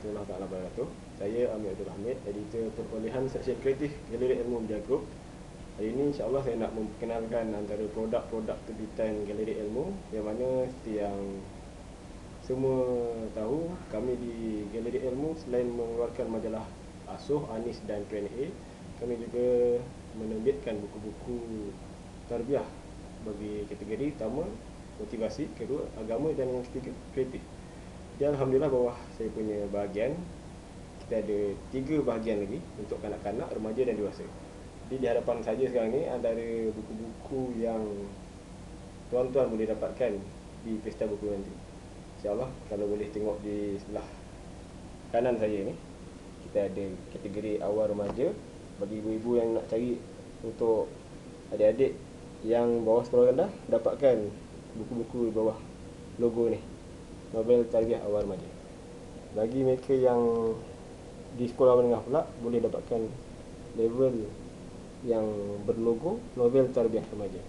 warahmatullahi taala wabarakatuh. Saya Amir Abdul Hamid, editor perkuliahan Seksyen Kreatif Galeri Ilmu Media Group. Hari ini insya-Allah saya nak memperkenalkan antara produk-produk terbitan Galeri Ilmu yang mana seperti yang semua tahu, kami di Galeri Ilmu selain mengeluarkan majalah Asuh, Anis dan Q&A, kami juga menerbitkan buku-buku tarbiyah bagi kategori utama motivasi, kedua agama dan yang ketiga kreatif. Dan Alhamdulillah bawah saya punya bahagian Kita ada tiga bahagian lagi Untuk kanak-kanak, remaja dan dewasa. Jadi di hadapan saya sekarang ni Antara buku-buku yang Tuan-tuan boleh dapatkan Di pesta buku nanti. InsyaAllah kalau boleh tengok di sebelah Kanan saya ni Kita ada kategori awal remaja. Bagi ibu-ibu yang nak cari Untuk adik-adik Yang bawah sekolah rendah Dapatkan buku-buku di bawah logo ni novel tarbiyah awal remaja. Bagi mereka yang di sekolah menengah pula boleh dapatkan level yang berlogo novel tarbiyah remaja.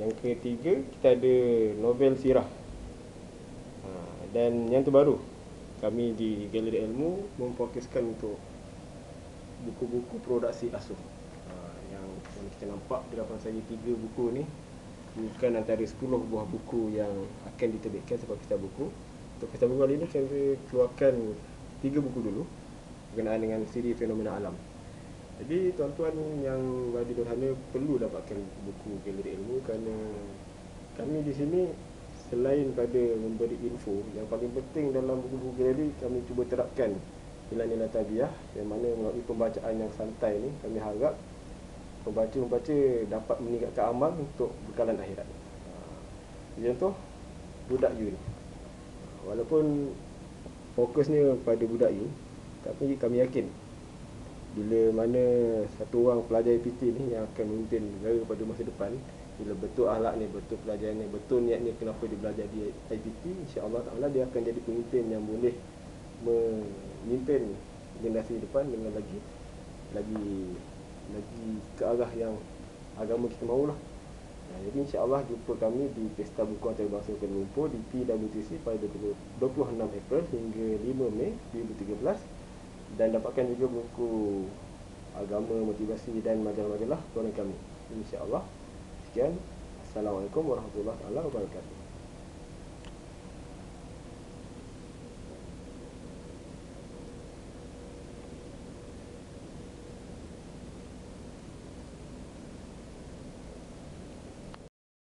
Yang ketiga kita ada novel sirah. Ha, dan yang terbaru kami di Galeri Ilmu memfokuskan untuk buku-buku produksi asuh. Ha, yang kita nampak di depan saya tiga buku ni bukan antara 10 buah buku yang akan diterbitkan sebab pesta buku. Untuk pesta buku kali ini saya keluarkan 3 buku dulu berkenaan dengan siri fenomena alam. Jadi tuan-tuan yang di sana perlu dapatkan buku galeri ilmu kerana kami di sini selain pada memberi info yang paling penting dalam buku-buku galeri kami cuba terapkan nilai-nilai tabiah yang mana melalui pembacaan yang santai ni kami harap pembaca-pembaca dapat meningkatkan amal untuk bekalan akhirat. Ha, contoh budak you ni. Walaupun fokusnya pada budak you, tapi kami yakin bila mana satu orang pelajar IPT ni yang akan memimpin negara pada masa depan, bila betul ahlak ni, betul pelajaran ni, betul niat ni kenapa dia belajar di IPT, insya-Allah Taala dia akan jadi pemimpin yang boleh memimpin generasi depan dengan lagi lagi lagi ke arah yang agama kita mahulah. Nah, jadi insya-Allah jumpa kami di Pesta Buku Antarabangsa Kuala Lumpur di PWTC pada 26 April hingga 5 Mei 2013 dan dapatkan juga buku agama, motivasi dan majalah-majalah keluaran kami. Insya-Allah. Sekian. Assalamualaikum warahmatullahi wabarakatuh.